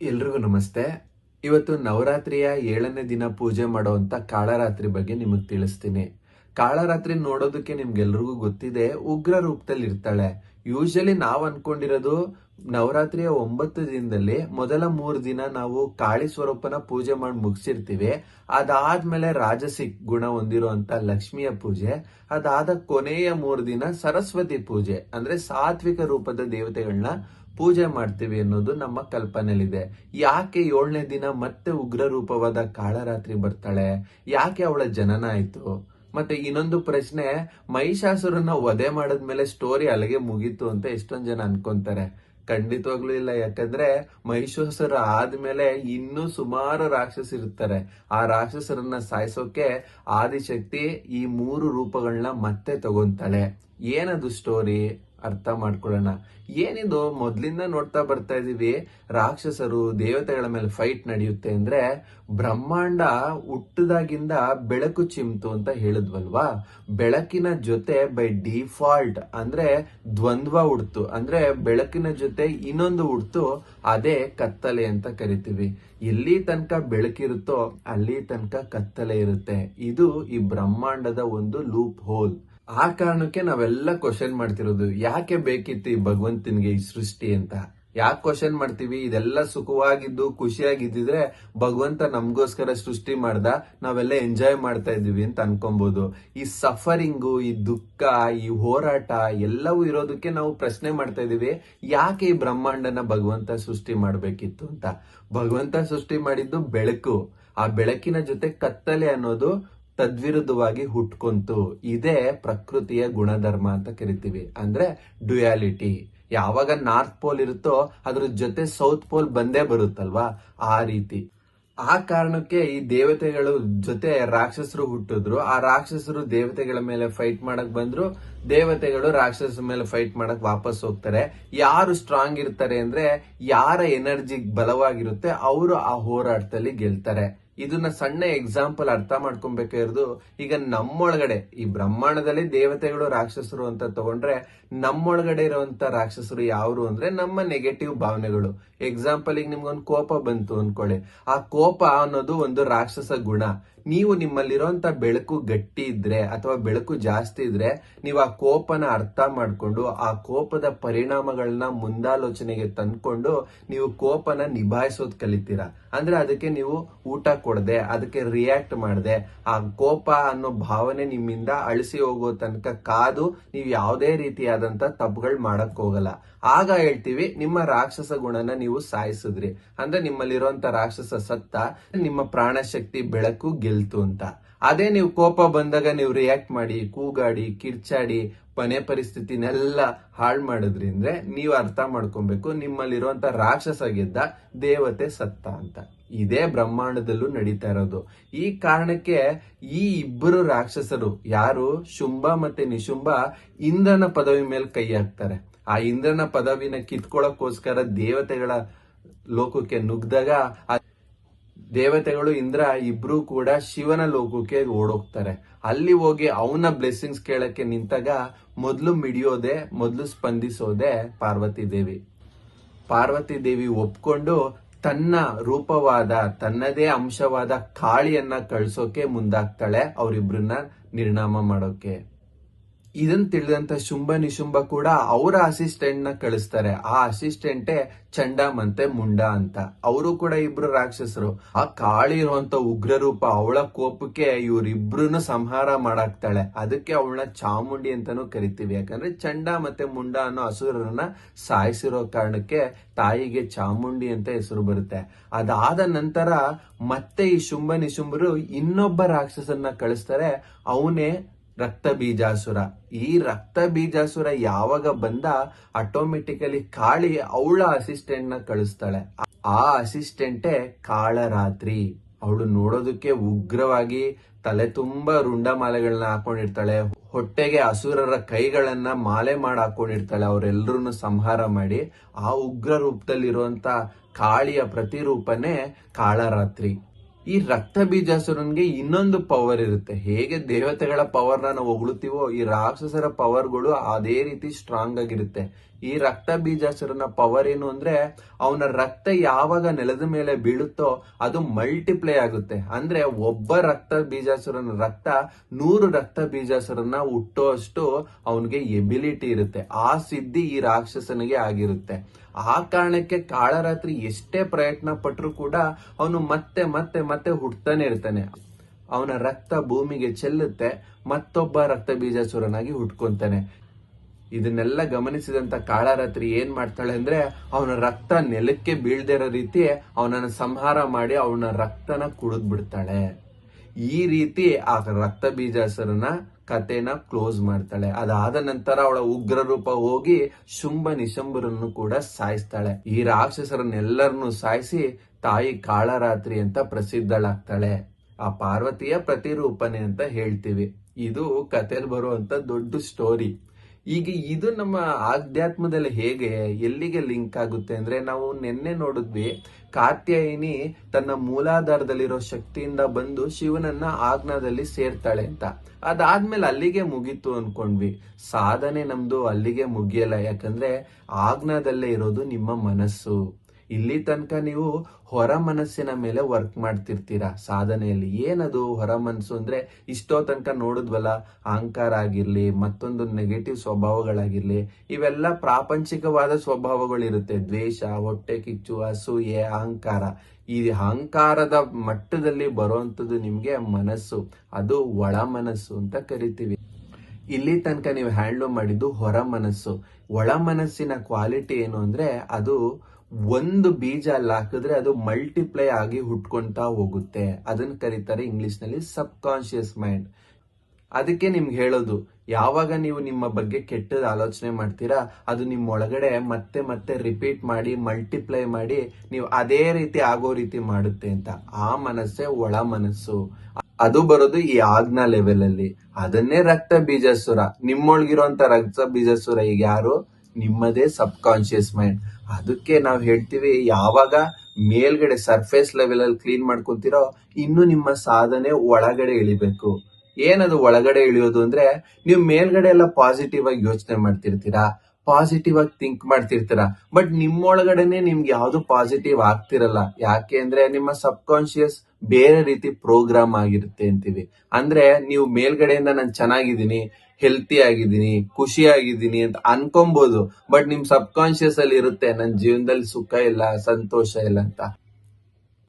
ಎಲ್ರಿಗೂ ನಮಸ್ತೆ. ಇವತ್ತು ನವರಾತ್ರಿಯ ಏಳನೇ ದಿನ ಪೂಜೆ ಮಾಡುವಂತ ಕಾಳರಾತ್ರಿ ಬಗ್ಗೆ ನಿಮಗೆ ತಿಳಿಸ್ತೀನಿ. ಕಾಳರಾತ್ರಿ ನೋಡೋದಕ್ಕೆ ನಿಮ್ಗೆಲ್ರಿಗೂ ಗೊತ್ತಿದೆ, ಉಗ್ರ ರೂಪದಲ್ಲಿ ಇರ್ತಾಳೆ ಯೂಶಲಿ ನಾವು ಅನ್ಕೊಂಡಿರೋದು ನವರಾತ್ರಿಯ ಒಂಬತ್ತು ದಿನದಲ್ಲಿ ಮೊದಲ ಮೂರು ದಿನ ನಾವು ಕಾಳಿ ಸ್ವರೂಪನ ಪೂಜೆ ಮಾಡಿ ಮುಗಿಸಿರ್ತೀವಿ. ಅದಾದ್ಮೇಲೆ ರಾಜಸಿಕ್ ಗುಣ ಹೊಂದಿರುವಂತ ಲಕ್ಷ್ಮಿಯ ಪೂಜೆ, ಅದಾದ ಕೊನೆಯ ಮೂರು ದಿನ ಸರಸ್ವತಿ ಪೂಜೆ, ಅಂದ್ರೆ ಸಾತ್ವಿಕ ರೂಪದ ದೇವತೆಗಳನ್ನ ಪೂಜೆ ಮಾಡ್ತೀವಿ ಅನ್ನೋದು ನಮ್ಮ ಕಲ್ಪನೆಯಲ್ಲಿದೆ. ಯಾಕೆ ಏಳನೇ ದಿನ ಮತ್ತೆ ಉಗ್ರ ರೂಪವಾದ ಕಾಳರಾತ್ರಿ ಬರ್ತಾಳೆ? ಯಾಕೆ ಅವಳ ಜನನ ಆಯ್ತು? ಮತ್ತೆ ಇನ್ನೊಂದು ಪ್ರಶ್ನೆ ಮಹಿಷಾಸುರನ್ನ ವಧೆ ಮಾಡಿದ್ಮೇಲೆ ಸ್ಟೋರಿ ಅಲ್ಲಿಗೆ ಮುಗೀತು ಅಂತ ಎಷ್ಟೊಂದ್ ಜನ ಅನ್ಕೊಂತಾರೆ. ಖಂಡಿತವಾಗ್ಲೂ ಇಲ್ಲ, ಯಾಕಂದ್ರೆ ಮಹಿಷಾಸುರ ಆದ್ಮೇಲೆ ಇನ್ನೂ ಸುಮಾರು ರಾಕ್ಷಸರಿರ್ತಾರೆ ಆ ರಾಕ್ಷಸರನ್ನ ಸಾಯಿಸೋಕೆ ಆದಿಶಕ್ತಿ ಈ ಮೂರು ರೂಪಗಳನ್ನ ಮತ್ತೆ ತಗೊಂತಾಳೆ. ಏನದು ಸ್ಟೋರಿ ಅರ್ಥ ಮಾಡ್ಕೊಳ್ಳೋಣ. ಏನಿದು, ಮೊದಲಿಂದ ನೋಡ್ತಾ ಬರ್ತಾ ಇದೀವಿ, ರಾಕ್ಷಸರು ದೇವತೆಗಳ ಮೇಲೆ ಫೈಟ್ ನಡೆಯುತ್ತೆ ಅಂದ್ರೆ ಬ್ರಹ್ಮಾಂಡ ಹುಟ್ಟದಾಗಿಂದ ಬೆಳಕು ಚಿಮ್ತು ಅಂತ ಹೇಳಿದ್ವಲ್ವಾ? ಬೆಳಕಿನ ಜೊತೆ ಬೈ ಡಿಫಾಲ್ಟ್ ಅಂದ್ರೆ ದ್ವಂದ್ವ ಹುಡ್ತು, ಅಂದ್ರೆ ಬೆಳಕಿನ ಜೊತೆ ಇನ್ನೊಂದು ಹುಡ್ತು, ಅದೇ ಕತ್ತಲೆ ಅಂತ ಕರಿತೀವಿ. ಎಲ್ಲಿ ತನಕ ಬೆಳಕಿರುತ್ತೋ ಅಲ್ಲಿ ತನಕ ಕತ್ತಲೆ ಇರುತ್ತೆ. ಇದು ಈ ಬ್ರಹ್ಮಾಂಡದ ಒಂದು ಲೂಪ್ ಹೋಲ್ ಆ ಕಾರಣಕ್ಕೆ ನಾವೆಲ್ಲ ಕ್ವಶನ್ ಮಾಡ್ತಿರೋದು, ಯಾಕೆ ಬೇಕಿತ್ತು ಈ ಭಗವಂತನಿಗೆ ಈ ಸೃಷ್ಟಿ ಅಂತ? ಯಾಕೆ ಕ್ವಶನ್ ಮಾಡ್ತೀವಿ? ಇದೆಲ್ಲ ಸುಖವಾಗಿದ್ದು, ಖುಷಿಯಾಗಿದ್ದಿದ್ರೆ ಭಗವಂತ ನಮಗೋಸ್ಕರ ಸೃಷ್ಟಿ ಮಾಡ್ದ, ನಾವೆಲ್ಲ ಎಂಜಾಯ್ ಮಾಡ್ತಾ ಇದ್ದೀವಿ ಅಂತ ಅನ್ಕೊಬಹುದು ಈ ಸಫರಿಂಗು ಈ ದುಃಖ, ಈ ಹೋರಾಟ ಎಲ್ಲವೂ ಇರೋದಕ್ಕೆ ನಾವು ಪ್ರಶ್ನೆ ಮಾಡ್ತಾ ಇದೀವಿ ಯಾಕೆ ಈ ಬ್ರಹ್ಮಾಂಡನ ಭಗವಂತ ಸೃಷ್ಟಿ ಮಾಡಬೇಕಿತ್ತು ಅಂತ? ಭಗವಂತ ಸೃಷ್ಟಿ ಮಾಡಿದ್ದು ಬೆಳಕು. ಆ ಬೆಳಕಿನ ಜೊತೆ ಕತ್ತಲೆ ಅನ್ನೋದು ತದ್ವಿರುದ್ಧವಾಗಿ ಹುಟ್ಕೊಂತು. ಇದೇ ಪ್ರಕೃತಿಯ ಗುಣಧರ್ಮ ಅಂತ ಕರಿತೀವಿ. ಅಂದ್ರೆ ಡ್ಯುಯಾಲಿಟಿ. ಯಾವಾಗ ನಾರ್ತ್ ಪೋಲ್ ಇರುತ್ತೋ ಅದ್ರ ಜೊತೆ ಸೌತ್ ಪೋಲ್ ಬಂದೇ ಬರುತ್ತಲ್ವಾ? ಆ ರೀತಿ. ಆ ಕಾರಣಕ್ಕೆ ಈ ದೇವತೆಗಳು ಜೊತೆ ರಾಕ್ಷಸರು ಹುಟ್ಟಿದ್ರು. ಆ ರಾಕ್ಷಸರು ದೇವತೆಗಳ ಮೇಲೆ ಫೈಟ್ ಮಾಡಕ್ ಬಂದ್ರು. ದೇವತೆಗಳು ರಾಕ್ಷಸರ ಮೇಲೆ ಫೈಟ್ ಮಾಡಕ್ ವಾಪಸ್ ಹೋಗ್ತಾರೆ. ಯಾರು ಸ್ಟ್ರಾಂಗ್ ಇರ್ತಾರೆ ಅಂದ್ರೆ ಯಾರ ಎನರ್ಜಿ ಬಲವಾಗಿರುತ್ತೆ, ಅವರು ಆ ಹೋರಾಟದಲ್ಲಿ ಗೆಲ್ತಾರೆ. ಇದನ್ನ ಸಣ್ಣ ಎಕ್ಸಾಂಪಲ್ ಅರ್ಥ ಮಾಡ್ಕೊಬೇಕಿರೋದು ಈಗ ನಮ್ಮೊಳಗಡೆ ಈ ಬ್ರಹ್ಮಾಂಡದಲ್ಲಿ ದೇವತೆಗಳು, ರಾಕ್ಷಸರು ಅಂತ ತಗೊಂಡ್ರೆ ನಮ್ಮೊಳಗಡೆ ಇರುವಂತ ರಾಕ್ಷಸರು ಯಾರು ಅಂದ್ರೆ ನಮ್ಮ ನೆಗೆಟಿವ್ ಭಾವನೆಗಳು. ಎಕ್ಸಾಂಪಲ್ ಈಗ ನಿಮ್ಗೊಂದು ಕೋಪ ಬಂತು ಅನ್ಕೊಳ್ಳಿ. ಆ ಕೋಪ ಅನ್ನೋದು ಒಂದು ರಾಕ್ಷಸ ಗುಣ. ನೀವು ನಿಮ್ಮಲ್ಲಿರುವಂತ ಬೆಳಕು ಗಟ್ಟಿ ಇದ್ರೆ ಅಥವಾ ಬೆಳಕು ಜಾಸ್ತಿ ಇದ್ರೆ ನೀವು ಆ ಕೋಪನ ಅರ್ಥ ಮಾಡ್ಕೊಂಡು ಆ ಕೋಪದ ಪರಿಣಾಮಗಳನ್ನ ಮುಂದಾಲೋಚನೆಗೆ ತಂದ್ಕೊಂಡು ನೀವು ಕೋಪನ ನಿಭಾಯಿಸೋದ್ ಕಲಿತೀರಾ? ಅಂದ್ರೆ ಅದಕ್ಕೆ ನೀವು ಊಟ ಕೊಡದೆ, ಅದಕ್ಕೆ ರಿಯಾಕ್ಟ್ ಮಾಡದೆ. ಆ ಕೋಪ ಅನ್ನೋ ಭಾವನೆ ನಿಮ್ಮಿಂದ ಅಳಿಸಿ ಹೋಗೋ ತನಕ ಕಾದು ನೀವು ಯಾವುದೇ ರೀತಿಯಾದಂತ ತಪ್ಪುಗಳು ಮಾಡಕ್ ಹೋಗಲ್ಲ. ಆಗ ಹೇಳ್ತೀವಿ, ನಿಮ್ಮ ರಾಕ್ಷಸ ಗುಣನ ನೀವು ಸಾಯಿಸಿದ್ರಿ. ಅಂದ್ರೆ ನಿಮ್ಮಲ್ಲಿರುವಂತ ರಾಕ್ಷಸ ಸತ್ತ, ನಿಮ್ಮ ಪ್ರಾಣಶಕ್ತಿ ಬೆಳಕು ಗೆಲ್ತು ಅಂತ. ಅದೇ ನೀವು ಕೋಪ ಬಂದಾಗ ನೀವು ರಿಯಾಕ್ಟ್ ಮಾಡಿ, ಕೂಗಾಡಿ, ಕಿರ್ಚಾಡಿ ಮನೆ ಪರಿಸ್ಥಿತಿನೆಲ್ಲ ಹಾಳು ಮಾಡಿದ್ರಿಂದ ನೀವು ಅರ್ಥ ಮಾಡ್ಕೊಬೇಕು, ನಿಮ್ಮಲ್ಲಿರುವಂತ ರಾಕ್ಷಸ ಗೆದ್ದ ದೇವತೆ ಸತ್ತ ಅಂತ. ಇದೇ ಬ್ರಹ್ಮಾಂಡದಲ್ಲೂ ನಡೀತಾ ಇರೋದು. ಈ ಕಾರಣಕ್ಕೆ ಈ ಇಬ್ಬರು ರಾಕ್ಷಸರು ಯಾರು? ಶುಂಭ ಮತ್ತೆ ನಿಶುಂಭ ಇಂದ್ರನ ಪದವಿ ಮೇಲೆ ಕೈ ಹಾಕ್ತಾರೆ. ಆ ಇಂದ್ರನ ಪದವಿನ ಕಿತ್ಕೊಳ್ಳೋಕೋಸ್ಕರ ದೇವತೆಗಳ ಲೋಕಕ್ಕೆ ನುಗ್ದಾಗ ದೇವತೆಗಳು ಇಂದ್ರ ಇಬ್ರು ಕೂಡ ಶಿವನ ಲೋಕಕ್ಕೆ ಓಡೋಗ್ತಾರೆ. ಅಲ್ಲಿ ಹೋಗಿ ಅವನ ಬ್ಲೆಸ್ಸಿಂಗ್ಸ್ ಕೇಳಕ್ಕೆ ನಿಂತಾಗ ಮೊದಲು ಮಿಡಿಯೋದೆ, ಮೊದಲು ಸ್ಪಂದಿಸೋದೆ ಪಾರ್ವತಿ ದೇವಿ. ಪಾರ್ವತಿ ದೇವಿ ಒಪ್ಕೊಂಡು ತನ್ನ ರೂಪವಾದ, ತನ್ನದೇ ಅಂಶವಾದ ಕಾಳಿಯನ್ನ ಕಳ್ಸೋಕೆ ಮುಂದಾಗ್ತಾಳೆ ಅವರಿಬ್ರನ್ನ ನಿರ್ಣಾಮ ಮಾಡೋಕೆ. ಇದನ್ ತಿಳಿದಂತ ಶುಂಭ ನಿಶುಂಭ ಕೂಡ ಅವರ ಅಸಿಸ್ಟೆಂಟ್ನ ಕಳಿಸ್ತಾರೆ. ಆ ಅಸಿಸ್ಟೆಂಟೇ ಚಂಡ ಮತ್ತೆ ಮುಂಡ ಅಂತ. ಅವರು ಕೂಡ ಇಬ್ರು ರಾಕ್ಷಸರು. ಆ ಕಾಳಿ ಇರುವಂತ ಉಗ್ರ ರೂಪ ಅವಳ ಕೋಪಕ್ಕೆ ಇವ್ರಿಬ್ರು ಸಂಹಾರ ಮಾಡಾಕ್ತಾಳೆ. ಅದಕ್ಕೆ ಅವಳನ್ನ ಚಾಮುಂಡಿ ಅಂತಾನು ಕರಿತೀವಿ. ಯಾಕಂದ್ರೆ ಚಂಡ ಮತ್ತೆ ಮುಂಡ ಅನ್ನೋ ಹಸುರನ್ನ ಸಾಯಿಸಿರೋ ಕಾರಣಕ್ಕೆ ತಾಯಿಗೆ ಚಾಮುಂಡಿ ಅಂತ ಹೆಸರು ಬರುತ್ತೆ. ಅದಾದ ನಂತರ ಮತ್ತೆ ಈ ಶುಂಭ ನಿಶುಂಭರು ಇನ್ನೊಬ್ಬ ರಾಕ್ಷಸನ್ನ ಕಳಿಸ್ತಾರೆ. ಅವನೇ ರಕ್ತ ಬೀಜಾಸುರ ಈ ರಕ್ತ ಬೀಜಾಸುರ ಯಾವಾಗ ಬಂದ ಆಟೋಮೆಟಿಕಲಿ ಕಾಳಿ ಅವಳ ಅಸಿಸ್ಟೆಂಟ್ನ ಕಳಿಸ್ತಾಳೆ. ಆ ಅಸಿಸ್ಟೆಂಟೇ ಕಾಳರಾತ್ರಿ. ಅವಳು ನೋಡೋದಕ್ಕೆ ಉಗ್ರವಾಗಿ ತಲೆ ತುಂಬಾ ರುಂಡ ಮಾಲೆಗಳನ್ನ ಹಾಕೊಂಡಿರ್ತಾಳೆ. ಹೊಟ್ಟೆಗೆ ಅಸುರರ ಕೈಗಳನ್ನ ಮಾಲೆ ಮಾಡಿ ಹಾಕೊಂಡಿರ್ತಾಳೆ. ಅವರೆಲ್ಲರನ್ನು ಸಂಹಾರ ಮಾಡಿ ಆ ಉಗ್ರ ರೂಪದಲ್ಲಿರುವಂತ ಕಾಳಿಯ ಪ್ರತಿರೂಪನೇ ಕಾಳರಾತ್ರಿ. ಈ ರಕ್ತ ಬೀಜಾಸುರನ್ಗೆ ಇನ್ನೊಂದು ಪವರ್ ಇರುತ್ತೆ. ಹೇಗೆ ದೇವತೆಗಳ ಪವರ್ನ ನಾವು ಹೊಗಳುತ್ತೀವೋ, ಈ ರಾಕ್ಷಸರ ಪವರ್ಗಳು ಅದೇ ರೀತಿ ಸ್ಟ್ರಾಂಗ್ ಆಗಿರುತ್ತೆ. ಈ ರಕ್ತ ಬೀಜಾಸುರನ ಪವರ್ ಏನು ಅಂದ್ರೆ ಅವನ ರಕ್ತ ಯಾವಾಗ ನೆಲದ ಮೇಲೆ ಬೀಳುತ್ತೋ ಅದು ಮಲ್ಟಿಪ್ಲೈ ಆಗುತ್ತೆ. ಅಂದ್ರೆ ಒಬ್ಬ ರಕ್ತ ಬೀಜಾಸುರನ ರಕ್ತ ನೂರು ರಕ್ತ ಬೀಜಾಸುರನ್ನ ಹುಟ್ಟೋ ಅಷ್ಟು ಅವನಿಗೆ ಎಬಿಲಿಟಿ ಇರುತ್ತೆ. ಆ ಸಿದ್ಧಿ ಈ ರಾಕ್ಷಸನಿಗೆ ಆಗಿರುತ್ತೆ. ಆ ಕಾರಣಕ್ಕೆ ಕಾಳರಾತ್ರಿ ಎಷ್ಟೇ ಪ್ರಯತ್ನ ಪಟ್ಟರು ಕೂಡ ಅವನು ಮತ್ತೆ ಮತ್ತೆ ಮತ್ತೆ ಹುಟ್ಟತಾನೆ ಇರ್ತಾನೆ. ಅವನ ರಕ್ತ ಭೂಮಿಗೆ ಚೆಲ್ಲುತ್ತೆ, ಮತ್ತೊಬ್ಬ ರಕ್ತ ಬೀಜಾಸುರನಾಗಿ ಹುಟ್ಕೊಂತಾನೆ. ಇದನ್ನೆಲ್ಲ ಗಮನಿಸಿದಂತ ಕಾಳರಾತ್ರಿ ಏನ್ ಮಾಡ್ತಾಳೆ ಅಂದ್ರೆ ಅವನ ರಕ್ತ ನೆಲಕ್ಕೆ ಬೀಳ್ದೇ ಇರೋ ರೀತಿ ಅವನನ್ನ ಸಂಹಾರ ಮಾಡಿ ಅವನ ರಕ್ತನ ಕುಡಿದ್ ಬಿಡ್ತಾಳೆ. ಈ ರೀತಿ ಆ ರಕ್ತ ಬೀಜಾಸರನ ಕತೆನ ಕ್ಲೋಸ್ ಮಾಡ್ತಾಳೆ. ಅದಾದ ನಂತರ ಅವಳ ಉಗ್ರ ರೂಪ ಹೋಗಿ ಶುಂಭ ನಿಶಂಬರನ್ನು ಕೂಡ ಸಾಯಿಸ್ತಾಳೆ. ಈ ರಾಕ್ಷಸರನ್ನೆಲ್ಲರನ್ನು ಸಾಯಿಸಿ ತಾಯಿ ಕಾಳರಾತ್ರಿ ಅಂತ ಪ್ರಸಿದ್ಧಳಾಗ್ತಾಳೆ. ಆ ಪಾರ್ವತಿಯ ಪ್ರತಿರೂಪನೆ ಅಂತ ಹೇಳ್ತೀವಿ. ಇದು ಕಥೆಯಲ್ಲಿ ಬರುವಂತ ದೊಡ್ಡ ಸ್ಟೋರಿ ಈಗ ಇದು ನಮ್ಮ ಆಧ್ಯಾತ್ಮದಲ್ಲಿ ಹೇಗೆ, ಎಲ್ಲಿಗೆ ಲಿಂಕ್ ಆಗುತ್ತೆ ಅಂದ್ರೆ ನಾವು ನಿನ್ನೆ ನೋಡಿದ್ವಿ, ಕಾತ್ಯಾಯಿನಿ ತನ್ನ ಮೂಲಾಧಾರದಲ್ಲಿರೋ ಶಕ್ತಿಯಿಂದ ಬಂದು ಶಿವನನ್ನ ಆಜ್ಞಾದಲ್ಲಿ ಸೇರ್ತಾಳೆ ಅಂತ. ಅದಾದ್ಮೇಲೆ ಅಲ್ಲಿಗೆ ಮುಗೀತು ಅನ್ಕೊಂಡ್ವಿ. ಸಾಧನೆ ನಮ್ದು ಅಲ್ಲಿಗೆ ಮುಗಿಯಲ್ಲ, ಯಾಕಂದ್ರೆ ಆಜ್ಞಾದಲ್ಲೇ ಇರೋದು ನಿಮ್ಮ ಮನಸ್ಸು. ಇಲ್ಲಿ ತನಕ ನೀವು ಹೊರ ಮನಸ್ಸಿನ ಮೇಲೆ ವರ್ಕ್ ಮಾಡ್ತಿರ್ತೀರಾ? ಸಾಧನೆಯಲ್ಲಿ ಏನದು ಹೊರ ಮನಸ್ಸು ಅಂದ್ರೆ, ಇಷ್ಟೋ ತನಕ ನೋಡಿದ್ವಲ್ಲ, ಅಹಂಕಾರ ಆಗಿರ್ಲಿ, ಮತ್ತೊಂದು ನೆಗೆಟಿವ್ ಸ್ವಭಾವಗಳಾಗಿರ್ಲಿ, ಇವೆಲ್ಲ ಪ್ರಾಪಂಚಿಕವಾದ ಸ್ವಭಾವಗಳಿರುತ್ತೆ. ದ್ವೇಷ, ಹೊಟ್ಟೆ ಕಿಚ್ಚು, ಅಸೂಯೆ, ಅಹಂಕಾರ. ಈ ಅಹಂಕಾರದ ಮಟ್ಟದಲ್ಲಿ ಬರುವಂತದ್ದು ನಿಮ್ಗೆ ಮನಸ್ಸು. ಅದು ಒಳ ಮನಸ್ಸು ಅಂತ ಕರಿತೀವಿ. ಇಲ್ಲಿ ತನಕ ನೀವು ಹ್ಯಾಂಡ್ಲೂ ಮಾಡಿದ್ದು ಹೊರ ಮನಸ್ಸು. ಒಳ ಮನಸ್ಸಿನ ಕ್ವಾಲಿಟಿ ಏನು ಅಂದ್ರೆ, ಅದು ಒಂದು ಬೀಜ ಅಲ್ಲಿ ಹಾಕಿದ್ರೆ ಅದು ಮಲ್ಟಿಪ್ಲೈ ಆಗಿ ಹುಟ್ಕೊಂತಾ ಹೋಗುತ್ತೆ. ಅದನ್ನ ಕರೀತಾರೆ ಇಂಗ್ಲಿಷ್ನಲ್ಲಿ ಸಬ್ ಕಾನ್ಶಿಯಸ್ ಮೈಂಡ್ ಅದಕ್ಕೆ ನಿಮ್ಗೆ ಹೇಳೋದು, ಯಾವಾಗ ನೀವು ನಿಮ್ಮ ಬಗ್ಗೆ ಕೆಟ್ಟದ ಆಲೋಚನೆ ಮಾಡ್ತೀರಾ, ಅದು ನಿಮ್ಮ ಒಳಗಡೆ ಮತ್ತೆ ಮತ್ತೆ ರಿಪೀಟ್ ಮಾಡಿ ಮಲ್ಟಿಪ್ಲೈ ಮಾಡಿ, ನೀವು ಅದೇ ರೀತಿ ಆಗೋ ರೀತಿ ಮಾಡುತ್ತೆ ಅಂತ. ಆ ಮನಸ್ಸೇ ಒಳ ಮನಸ್ಸು. ಅದು ಬರೋದು ಈ ಆಗ್ನ ಲೆವೆಲ್ ಅಲ್ಲಿ. ಅದನ್ನೇ ರಕ್ತ ಬೀಜಸುರ. ನಿಮ್ಮೊಳಗಿರುವಂತ ರಕ್ತ ಬೀಜಸುರ ಈಗ ಯಾರು? ನಿಮ್ಮದೇ ಸಬ್ ಕಾನ್ಶಿಯಸ್ ಮೈಂಡ್ ಅದಕ್ಕೆ ನಾವು ಹೇಳ್ತೀವಿ, ಯಾವಾಗ ಮೇಲ್ಗಡೆ ಸರ್ಫೇಸ್ ಲೆವೆಲ್ ಅಲ್ಲಿ ಕ್ಲೀನ್ ಮಾಡ್ಕೊತಿರೋ, ಇನ್ನು ನಿಮ್ಮ ಸಾಧನೆ ಒಳಗಡೆ ಇಳಿಬೇಕು. ಏನದು ಒಳಗಡೆ ಇಳಿಯೋದು ಅಂದ್ರೆ, ನೀವು ಮೇಲ್ಗಡೆ ಎಲ್ಲ ಪಾಸಿಟಿವ್ ಆಗಿ ಯೋಚನೆ ಮಾಡ್ತಿರ್ತೀರಾ ಪಾಸಿಟಿವ್ ಆಗಿ ಥಿಂಕ್ ಮಾಡ್ತಿರ್ತೀರ ಬಟ್ ನಿಮ್ಮೊಳಗಡೆನೆ ನಿಮ್ಗೆ ಯಾವುದು ಪಾಸಿಟಿವ್ ಆಗ್ತಿರಲ್ಲ. ಯಾಕೆ ಅಂದ್ರೆ, ನಿಮ್ಮ ಸಬ್ ಕಾನ್ಶಿಯಸ್ ಬೇರೆ ರೀತಿ ಪ್ರೋಗ್ರಾಮ್ ಆಗಿರುತ್ತೆ ಅಂತೀವಿ. ಅಂದ್ರೆ, ನೀವು ಮೇಲ್ಗಡೆಯಿಂದ ನಾನು ಚೆನ್ನಾಗಿದ್ದೀನಿ ಹೆಲ್ತಿ ಆಗಿದ್ದೀನಿ ಖುಷಿ ಆಗಿದ್ದೀನಿ ಅಂತ ಅನ್ಕೊಬಹುದು ಬಟ್ ನಿಮ್ ಸಬ್ ಕಾನ್ಶಿಯಸ್ ಅಲ್ಲಿ ಇರುತ್ತೆ ನನ್ನ ಜೀವನದಲ್ಲಿ ಸುಖ ಇಲ್ಲ, ಸಂತೋಷ ಇಲ್ಲ ಅಂತ.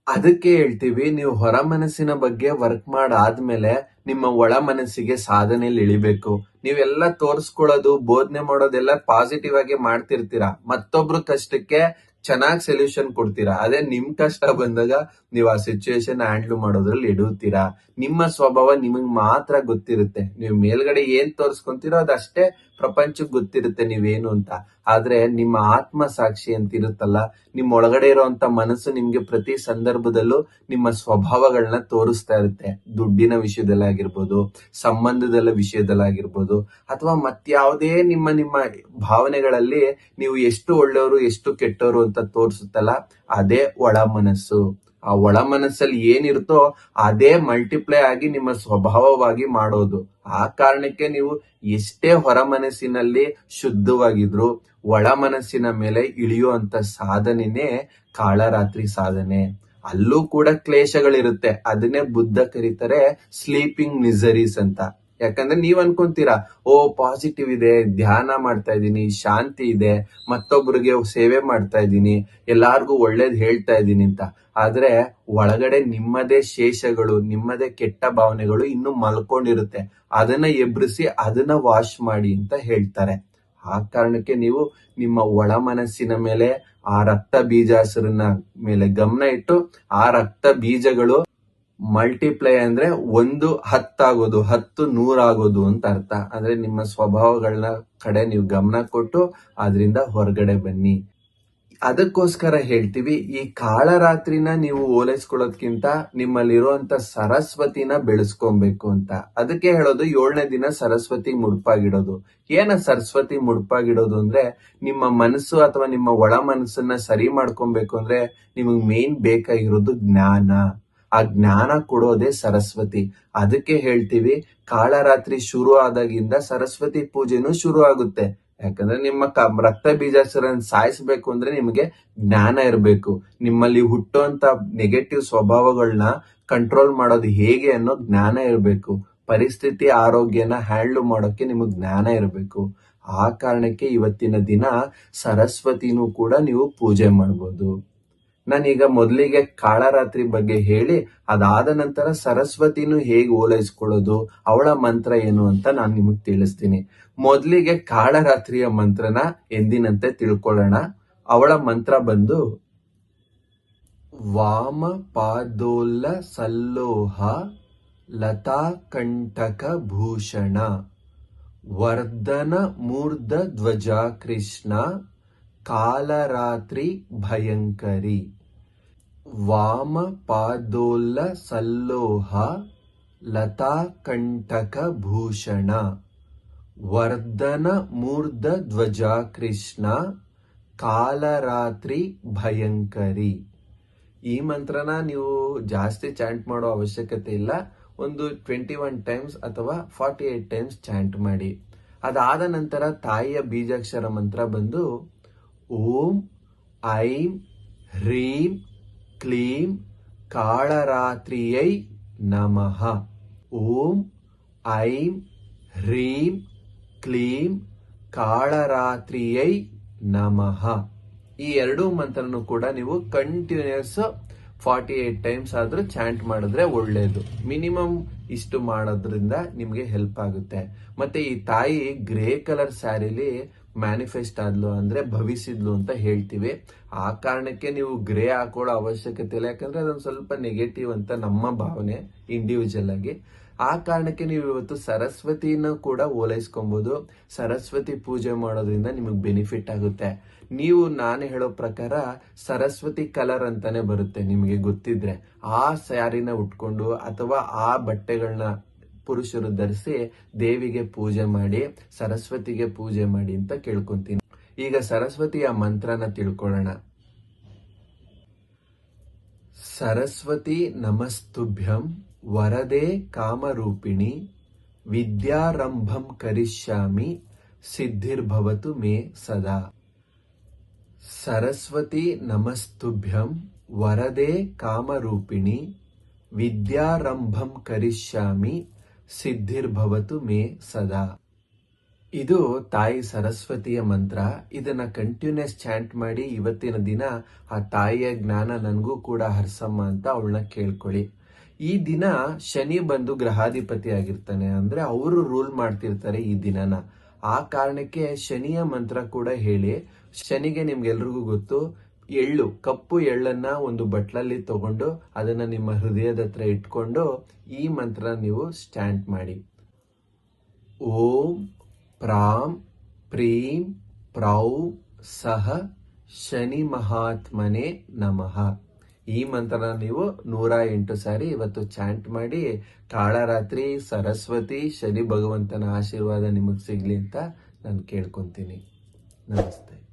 ಅದಕ್ಕೆ ಹೇಳ್ತೀವಿ, ನೀವು ಹೊರ ಮನಸ್ಸಿನ ಬಗ್ಗೆ ವರ್ಕ್ ಮಾಡಾದ್ಮೇಲೆ ನಿಮ್ಮ ಒಳ ಮನಸ್ಸಿಗೆ ಸಾಧನೆಯಲ್ಲಿ ಇಳಿಬೇಕು. ನೀವೆಲ್ಲ ತೋರಿಸ್ಕೊಳ್ಳೋದು, ಬೋಧನೆ ಮಾಡೋದೆಲ್ಲ ಪಾಸಿಟಿವ್ ಆಗಿ ಮಾಡ್ತಿರ್ತೀರಾ? ಮತ್ತೊಬ್ರು ಕಷ್ಟಕ್ಕೆ ಚೆನ್ನಾಗಿ ಸೊಲ್ಯೂಷನ್ ಕೊಡ್ತೀರಾ? ಅದೇ ನಿಮ್ ಕಷ್ಟ ಬಂದಾಗ ನೀವು ಆ ಸಿಚುವೇಶನ್ ಹ್ಯಾಂಡಲ್ ಮಾಡೋದ್ರಲ್ಲಿ ಇಡುತ್ತೀರಾ? ನಿಮ್ಮ ಸ್ವಭಾವ ನಿಮಗ್ ಮಾತ್ರ ಗೊತ್ತಿರುತ್ತೆ. ನೀವು ಮೇಲ್ಗಡೆ ಏನ್ ತೋರಿಸ್ಕೊಂತೀರೋ ಅದಷ್ಟೇ ಪ್ರಪಂಚಕ್ಕೆ ಗೊತ್ತಿರುತ್ತೆ ನೀವೇನು ಅಂತ. ಆದ್ರೆ ನಿಮ್ಮ ಆತ್ಮ ಸಾಕ್ಷಿ ಅಂತ ಇರುತ್ತಲ್ಲ ನಿಮ್ಮ ಒಳಗಡೆ ಇರುವಂತ ಮನಸ್ಸು ನಿಮ್ಗೆ ಪ್ರತಿ ಸಂದರ್ಭದಲ್ಲೂ ನಿಮ್ಮ ಸ್ವಭಾವಗಳನ್ನ ತೋರಿಸ್ತಾ ಇರುತ್ತೆ. ದುಡ್ಡಿನ ವಿಷಯದಲ್ಲಾಗಿರ್ಬೋದು ಸಂಬಂಧದಲ್ಲ ವಿಷಯದಲ್ಲಾಗಿರ್ಬೋದು ಅಥವಾ ಮತ್ಯಾವುದೇ ನಿಮ್ಮ ನಿಮ್ಮ ಭಾವನೆಗಳಲ್ಲಿ ನೀವು ಎಷ್ಟು ಒಳ್ಳೆಯವರು, ಎಷ್ಟು ಕೆಟ್ಟವರು ಅಂತ ತೋರಿಸುತ್ತಲ್ಲ, ಅದೇ ಒಳ ಮನಸ್ಸು. ಆ ಒಳ ಮನಸ್ಸಲ್ಲಿ ಏನಿರುತ್ತೋ ಅದೇ ಮಲ್ಟಿಪ್ಲೈ ಆಗಿ ನಿಮ್ಮ ಸ್ವಭಾವವಾಗಿ ಮಾಡೋದು. ಆ ಕಾರಣಕ್ಕೆ ನೀವು ಎಷ್ಟೇ ಹೊರ ಮನಸ್ಸಿನಲ್ಲಿ ಶುದ್ಧವಾಗಿದ್ರು ಒಳ ಮನಸ್ಸಿನ ಮೇಲೆ ಇಳಿಯುವಂತ ಸಾಧನೆನೇ ಕಾಳರಾತ್ರಿ ಸಾಧನೆ. ಅಲ್ಲೂ ಕೂಡ ಕ್ಲೇಶಗಳಿರುತ್ತೆ. ಅದನ್ನೇ ಬುದ್ಧ ಕರೀತಾರೆ ಸ್ಲೀಪಿಂಗ್ ಮಿಸರೀಸ್ ಅಂತ. ಯಾಕಂದ್ರೆ ನೀವ್ ಅನ್ಕೊಂತೀರಾ, ಓ ಪಾಸಿಟಿವ್ ಇದೆ, ಧ್ಯಾನ ಮಾಡ್ತಾ ಇದ್ದೀನಿ, ಶಾಂತಿ ಇದೆ ಮತ್ತೊಬ್ಬರಿಗೆ ಸೇವೆ ಮಾಡ್ತಾ ಇದ್ದೀನಿ, ಎಲ್ಲಾರ್ಗೂ ಒಳ್ಳೇದು ಹೇಳ್ತಾ ಇದ್ದೀನಿ ಅಂತ. ಆದ್ರೆ ಒಳಗಡೆ ನಿಮ್ಮದೇ ಶೇಷಗಳು, ನಿಮ್ಮದೇ ಕೆಟ್ಟ ಭಾವನೆಗಳು ಇನ್ನು ಮಲ್ಕೊಂಡಿರುತ್ತೆ. ಅದನ್ನ ಎಬ್ರಿಸಿ, ಅದನ್ನ ವಾಶ್ ಮಾಡಿ ಅಂತ ಹೇಳ್ತಾರೆ. ಆ ಕಾರಣಕ್ಕೆ ನೀವು ನಿಮ್ಮ ಒಳ ಮನಸ್ಸಿನ ಮೇಲೆ, ಆ ರಕ್ತ ಬೀಜಾಸುರನ ಮೇಲೆ ಗಮನ ಇಟ್ಟು, ಆ ರಕ್ತ ಬೀಜಗಳು ಮಲ್ಟಿಪ್ಲೈ ಅಂದ್ರೆ ಒಂದು ಹತ್ತಾಗೋದು, ಹತ್ತು ನೂರಾಗೋದು ಅಂತ ಅರ್ಥ. ಅಂದ್ರೆ ನಿಮ್ಮ ಸ್ವಭಾವಗಳನ್ನ ಕಡೆ ನೀವು ಗಮನ ಕೊಟ್ಟು ಅದರಿಂದ ಹೊರಗಡೆ ಬನ್ನಿ. ಅದಕ್ಕೋಸ್ಕರ ಹೇಳ್ತೀವಿ, ಈ ಕಾಳರಾತ್ರಿನ ನೀವು ಓಲೈಸ್ಕೊಳ್ಳೋದ್ಕಿಂತ ನಿಮ್ಮಲ್ಲಿರುವಂತ ಸರಸ್ವತಿನ ಬೆಳೆಸ್ಕೊಬೇಕು ಅಂತ. ಅದಕ್ಕೆ ಹೇಳೋದು, ಏಳನೇ ದಿನ ಸರಸ್ವತಿ ಮುಡ್ಪಾಗಿಡೋದು. ಏನ ಸರಸ್ವತಿ ಮುಡ್ಪಾಗಿಡೋದು ಅಂದ್ರೆ, ನಿಮ್ಮ ಮನಸ್ಸು ಅಥವಾ ನಿಮ್ಮ ಒಳ ಮನಸ್ಸನ್ನ ಸರಿ ಮಾಡ್ಕೊಬೇಕು ಅಂದ್ರೆ ನಿಮಗೆ ಮೇನ್ ಬೇಕಾಗಿರೋದು ಜ್ಞಾನ. ಆ ಜ್ಞಾನ ಕೊಡೋದೇ ಸರಸ್ವತಿ. ಅದಕ್ಕೆ ಹೇಳ್ತೀವಿ, ಕಾಳರಾತ್ರಿ ಶುರು ಆದಾಗಿಂದ ಸರಸ್ವತಿ ಪೂಜೆನೂ ಶುರು ಆಗುತ್ತೆ. ಯಾಕಂದ್ರೆ ನಿಮ್ಮ ರಕ್ತ ಬೀಜಾಸುರನ್ ಸಾಯಿಸ್ಬೇಕು ಅಂದ್ರೆ ನಿಮಗೆ ಜ್ಞಾನ ಇರಬೇಕು. ನಿಮ್ಮಲ್ಲಿ ಹುಟ್ಟುವಂತ ನೆಗೆಟಿವ್ ಸ್ವಭಾವಗಳನ್ನ ಕಂಟ್ರೋಲ್ ಮಾಡೋದು ಹೇಗೆ ಅನ್ನೋ ಜ್ಞಾನ ಇರಬೇಕು. ಪರಿಸ್ಥಿತಿ ಆರೋಗ್ಯನ ಹ್ಯಾಂಡ್ಲ್ ಮಾಡೋಕೆ ನಿಮಗೆ ಜ್ಞಾನ ಇರಬೇಕು. ಆ ಕಾರಣಕ್ಕೆ ಇವತ್ತಿನ ದಿನ ಸರಸ್ವತಿನೂ ಕೂಡ ನೀವು ಪೂಜೆ ಮಾಡ್ಬೋದು. ನಾನೀಗ ಮೊದಲಿಗೆ ಕಾಳರಾತ್ರಿ ಬಗ್ಗೆ ಹೇಳಿ, ಅದಾದ ನಂತರ ಸರಸ್ವತಿನೂ ಹೇಗೆ ಓಲೈಸ್ಕೊಳ್ಳೋದು, ಅವಳ ಮಂತ್ರ ಏನು ಅಂತ ನಾನು ನಿಮಗೆ ತಿಳಿಸ್ತೀನಿ. ಮೊದಲಿಗೆ ಕಾಳರಾತ್ರಿಯ ಮಂತ್ರನ ಎಂದಿನಂತೆ ತಿಳ್ಕೊಳ್ಳೋಣ. ಅವಳ ಮಂತ್ರ ಬಂದು, ವಾಮ ಪಾದೋಲ್ಲ ಸಲ್ಲೋಹ ಲತಾ ಕಂಟಕ ಭೂಷಣ, ವರ್ಧನ ಮೂರ್ಧ ಧ್ವಜ ಕೃಷ್ಣ ಕಾಲರಾತ್ರಿ ಭಯಂಕರಿ. ವಾಮ ಪಾದೋಲ್ಲ ಸಲ್ಲೋಹ ಲತಾ ಕಂಟಕ ಭೂಷಣ ವರ್ಧನ ಮೂರ್ಧ ಧ್ವಜ ಕೃಷ್ಣ ಕಾಲರಾತ್ರಿ ಭಯಂಕರಿ. ಈ ಮಂತ್ರನ ನೀವು ಜಾಸ್ತಿ ಚಾಂಟ್ ಮಾಡೋ ಅವಶ್ಯಕತೆ ಇಲ್ಲ. ಒಂದು ಟ್ವೆಂಟಿ ಒನ್ ಟೈಮ್ಸ್ ಅಥವಾ ಫಾರ್ಟಿ ಏಟ್ ಟೈಮ್ಸ್ ಚಾಂಟ್ ಮಾಡಿ. ಅದಾದ ನಂತರ ತಾಯಿಯ ಬೀಜಾಕ್ಷರ ಮಂತ್ರ ಬಂದು ಓಂ, ಐಂ, ಹ್ರೀಂ ಕ್ಲೀಂ ಕಾಳರಾತ್ರಿಯೈ ನಮಃ. ಓಂ ಐಂ ಹ್ರೀಂ ಕ್ಲೀಂ ಕಾಳರಾತ್ರಿಯೈ ನಮಃ. ಈ ಎರಡೂ ಮಂತ್ರನು ಕೂಡ ನೀವು ಕಂಟಿನ್ಯೂಸ್ ಫಾರ್ಟಿ ಏಟ್ ಟೈಮ್ಸ್ ಆದರೂ ಚಾಂಟ್ ಮಾಡಿದ್ರೆ ಒಳ್ಳೇದು. ಮಿನಿಮಮ್ ಇಷ್ಟು ಮಾಡೋದ್ರಿಂದ ನಿಮಗೆ ಹೆಲ್ಪ್ ಆಗುತ್ತೆ. ಮತ್ತೆ ಈ ತಾಯಿ ಗ್ರೇ ಕಲರ್ ಸ್ಯಾರಿಲಿ ಮ್ಯಾನಿಫೆಸ್ಟ್ ಆದ್ಲು ಅಂದ್ರೆ ಭವಿಸಿದ್ಲು ಅಂತ ಹೇಳ್ತೀವಿ. ಆ ಕಾರಣಕ್ಕೆ ನೀವು ಗ್ರೇ ಹಾಕೊಳ್ಳೋ ಅವಶ್ಯಕತೆ ಇಲ್ಲ. ಯಾಕಂದ್ರೆ ಅದೊಂದು ಸ್ವಲ್ಪ ನೆಗೆಟಿವ್ ಅಂತ ನಮ್ಮ ಭಾವನೆ ಇಂಡಿವಿಜುವಲ್ ಆಗಿ. ಆ ಕಾರಣಕ್ಕೆ ನೀವು ಇವತ್ತು ಸರಸ್ವತಿನ ಕೂಡ ಓಲೈಸ್ಕೊಬಹುದು ಸರಸ್ವತಿ ಪೂಜೆ ಮಾಡೋದ್ರಿಂದ ನಿಮಗೆ ಬೆನಿಫಿಟ್ ಆಗುತ್ತೆ. ನೀವು, ನಾನು ಹೇಳೋ ಪ್ರಕಾರ ಸರಸ್ವತಿ ಕಲರ್ ಅಂತಾನೆ ಬರುತ್ತೆ ನಿಮಗೆ ಗೊತ್ತಿದ್ರೆ. ಆ ಸ್ಯಾರಿನ ಉಟ್ಕೊಂಡು ಅಥವಾ ಆ ಬಟ್ಟೆಗಳನ್ನ ಪುರುಷರು ಧರಿಸಿ ದೇವಿಗೆ ಪೂಜೆ ಮಾಡಿ, ಸರಸ್ವತಿಗೆ ಪೂಜೆ ಮಾಡಿ ಅಂತ ಕೇಳ್ಕೊಂತೀನಿ. ಈಗ ಸರಸ್ವತಿಯ ಮಂತ್ರನ ತಿಳ್ಕೊಳ್ಳೋಣ. ಸರಸ್ವತಿ ನಮಸ್ತುಭ್ಯಂ ವರದೆ ಕಾಮರೂಪಿಣಿ ವಿದ್ಯಾರಂಭಂ ಕರಿಷ್ಯಾಮಿ ಸಿದ್ಧಿರ್ಭವತು ಮೇ ಸದಾ. ಸರಸ್ವತಿ ನಮಸ್ತುಭ್ಯಂ ವರದೆ ಕಾಮರೂಪಿಣಿ ವಿದ್ಯಾರಂಭಂ ಕರಿಷ್ಯಾಮಿ ಸಿದ್ಧಿರ್ಭವತು ಮೇ ಸದಾ. ಇದು ತಾಯಿ ಸರಸ್ವತಿಯ ಮಂತ್ರ. ಇದನ್ನ ಕಂಟಿನ್ಯೂಸ್ ಚಾಂಟ್ ಮಾಡಿ ಇವತ್ತಿನ ದಿನ ಆ ತಾಯಿಯ ಜ್ಞಾನ ನನಗೂ ಕೂಡ ಹರ್ಸಮ್ಮ ಅಂತ ಅವಳನ್ನ ಕೇಳ್ಕೊಳ್ಳಿ. ಈ ದಿನ ಶನಿ ಬಂದು ಗ್ರಹಾಧಿಪತಿ ಆಗಿರ್ತಾನೆ. ಅಂದ್ರೆ ಅವರು ರೂಲ್ ಮಾಡ್ತಿರ್ತಾರೆ ಈ ದಿನನ. ಆ ಕಾರಣಕ್ಕೆ ಶನಿಯ ಮಂತ್ರ ಕೂಡ ಹೇಳಿ. ಶನಿಗೆ ನಿಮ್ಗೆಲ್ರಿಗೂ ಗೊತ್ತು. ಎಳ್ಳು, ಕಪ್ಪು ಎಳ್ಳನ್ನ ಒಂದು ಬಟ್ಲಲ್ಲಿ ತಗೊಂಡು ಅದನ್ನ ನಿಮ್ಮ ಹೃದಯದ ಹತ್ರ ಇಟ್ಕೊಂಡು ಈ ಮಂತ್ರ ನೀವು ಸ್ಟ್ಯಾಂಡ್ ಮಾಡಿ. ಓಂ ಪ್ರಾಂ ಪ್ರೀಂ ಪ್ರೌ ಸಹ ಶನಿ ಮಹಾತ್ಮನೆ ನಮಃ. ಈ ಮಂತ್ರನ ನೀವು ನೂರ ಎಂಟು ಸಾರಿ ಇವತ್ತು ಚಾಂಟ್ ಮಾಡಿ ಕಾಳರಾತ್ರಿ, ಸರಸ್ವತಿ, ಶನಿ ಭಗವಂತನ ಆಶೀರ್ವಾದ ನಿಮಗೆ ಸಿಗ್ಲಿ ಅಂತ ನಾನು ಕೇಳ್ಕೊಂತೀನಿ. ನಮಸ್ತೆ.